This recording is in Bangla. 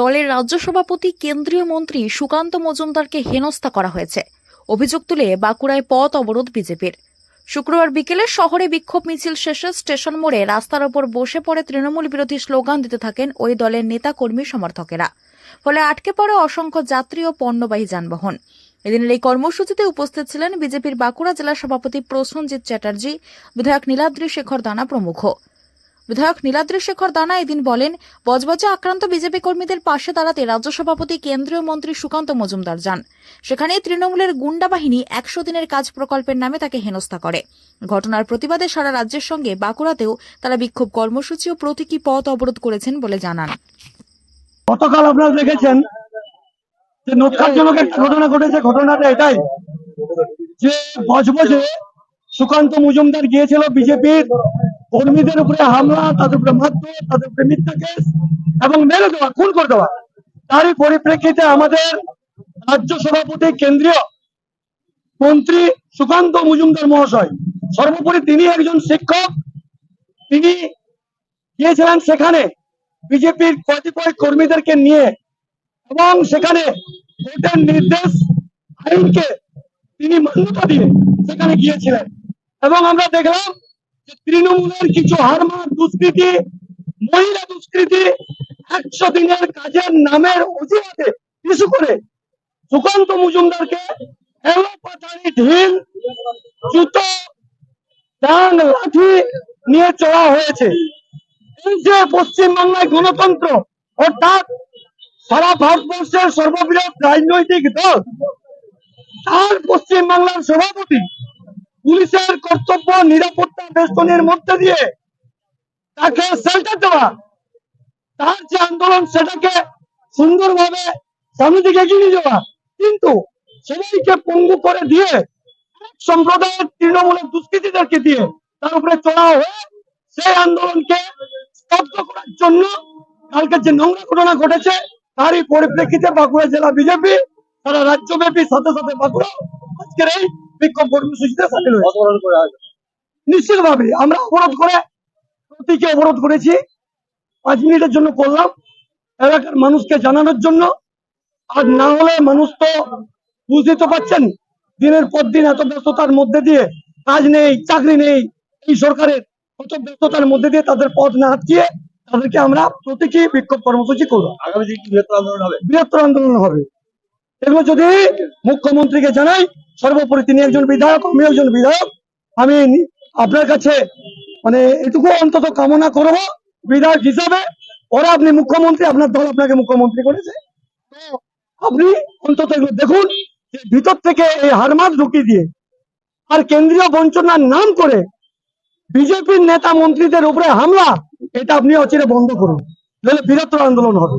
দলের রাজ্য সভাপতি, কেন্দ্রীয় মন্ত্রী সুকান্ত মজুমদারকে হেনস্থা করা হয়েছে। অভিযোগ তুলে বাঁকুড়ায় পথ অবরোধ বিজেপির। শুক্রবার বিকেলে শহরে বিক্ষোভ মিছিল শেষে স্টেশন মোড়ে রাস্তার ওপর বসে পড়ে তৃণমূল বিরোধী স্লোগান দিতে থাকেন ওই দলের নেতা কর্মী সমর্থকেরা। ফলে আটকে পড়ে অসংখ্য যাত্রী ও পণ্যবাহী যানবাহন। এদিনের এই কর্মসূচিতে উপস্থিত ছিলেন বিজেপির বাঁকুড়া জেলা সভাপতি প্রসনজিৎ চ্যাটার্জি, বিধায়ক নীলাদ্রি শেখর দানা প্রমুখ। বিধায়ক নীলাদ্রি শেখর দানা এদিন বলেন, বজবজে আক্রান্ত বিজেপি কর্মীদের পাশে দাঁড়াতে রাজ্য সভাপতি কেন্দ্রীয় মন্ত্রী সুকান্ত মজুমদার যান। সেখানে তৃণমূলের গুন্ডা বাহিনী একশো দিনের কাজ প্রকল্পের নামে তাকে হেনস্থা করে। ঘটনার প্রতিবাদে সারা রাজ্যের সঙ্গে বাঁকুড়াতেও তারা বিক্ষোভ কর্মসূচি ও প্রতীকী পথ অবরোধ করেছেন বলে জানান। গতকাল আপনারা দেখেছেন যে নৎকারজনক একটা ঘটনা ঘটেছে। ঘটনাটা এটাই যে বজবজে সুকান্ত মজুমদার গিয়েছিল বিজেপির কর্মীদের উপরে হামলা, তাদের উপরে মারধর, তাদের উপরে মিথ্যা কেস এবং মেরে দেওয়া, খুন করে দেওয়া। তারই পরিপ্রেক্ষিতে আমাদের রাজ্য সভাপতি, কেন্দ্রীয় মন্ত্রী সুকান্ত মজুমদার মহাশয়, সর্বোপরি তিনি একজন শিক্ষক। তিনি গিয়েছিলেন সেখানে বিজেপির কতিপয় কর্মীদেরকে নিয়ে এবং সেখানে কোর্টের নির্দেশ, আইনকে তিনি মান্যতা দিয়ে সেখানে গিয়েছিলেন। এবং আমরা দেখলাম তৃণমূলের কিছু হারমার দুষ্কৃতি, মহিলা দুষ্কৃতি একশো দিনের কাজের নামের অজুহাতে ইস্যু করে সুকান্ত মজুমদারকে এলো পাতানি ঢিল, জুতো ডাং লাঠি নিয়ে চলা হয়েছে। এই পশ্চিমবাংলায় গণতন্ত্র, অর্থাৎ সারা ভারতবর্ষের সর্ববৃহৎ রাজনৈতিক দল, তার পশ্চিমবাংলার সভাপতি পুলিশের কর্তব্য নিরাপত্তা বেষ্টনের মধ্যে দিয়ে তাকে শেল্টার দেওয়া। তার যে আন্দোলন, সেটাকে সুন্দরভাবে সামনে দিকে এগিয়ে যাওয়া। কিন্তু সবাইকে পঙ্গু করে দিয়ে সম্প্রদায়ের তৃণমূলের দুষ্কৃতীদেরকে দিয়ে তার উপরে চড়া হয়ে সেই আন্দোলনকে স্তব্ধ করার জন্য কালকে যে নোংরা ঘটনা ঘটেছে, তারই পরিপ্রেক্ষিতে বাঁকুড়া জেলা বিজেপি তারা রাজ্যব্যাপী সাথে সাথে বাঁকুড়া, আজকের এই বিক্ষোভ কর্মসূচিতে সামিল হয়েছে নিশ্চিতভাবে আমরা অবরোধ করে প্রতীকে অবরোধ করেছি। পাঁচ মিনিটের জন্য করলাম। এলাকার মানুষকে জানানোর জন্য। আর না হলে মানুষ তো বুঝতে তো পারছেন দিনের পর দিন এত ব্যস্ততার মধ্যে দিয়ে কাজ নেই চাকরি নেই এই সরকারের কত ব্যস্ততার মধ্যে দিয়ে তাদের পথ না আটকিয়ে তাদেরকে আমরা প্রতীকী বিক্ষোভ কর্মসূচি করব আগামী দিন বৃহত্তর আন্দোলন হবে? বৃহত্তর আন্দোলন হবে। এগুলো যদি মুখ্যমন্ত্রীকে জানাই, সর্বোপরি তিনি একজন বিধায়ক আমি একজন বিধায়ক, আমি আপনার কাছে মানে এটুকু অন্তত কামনা করব, বিধায়ক হিসাবে। ওরা আপনি মুখ্যমন্ত্রী, আপনার দল আপনাকে মুখ্যমন্ত্রী করেছে। আপনি অন্তত এগুলো দেখুন ভিতর থেকে এই হারমাত ঢুকিয়ে দিয়ে আর কেন্দ্রীয় বঞ্চনার নাম করে বিজেপির নেতা মন্ত্রীদের উপরে হামলা, এটা আপনি অচিরে বন্ধ করুন। নাহলে আন্দোলন হবে।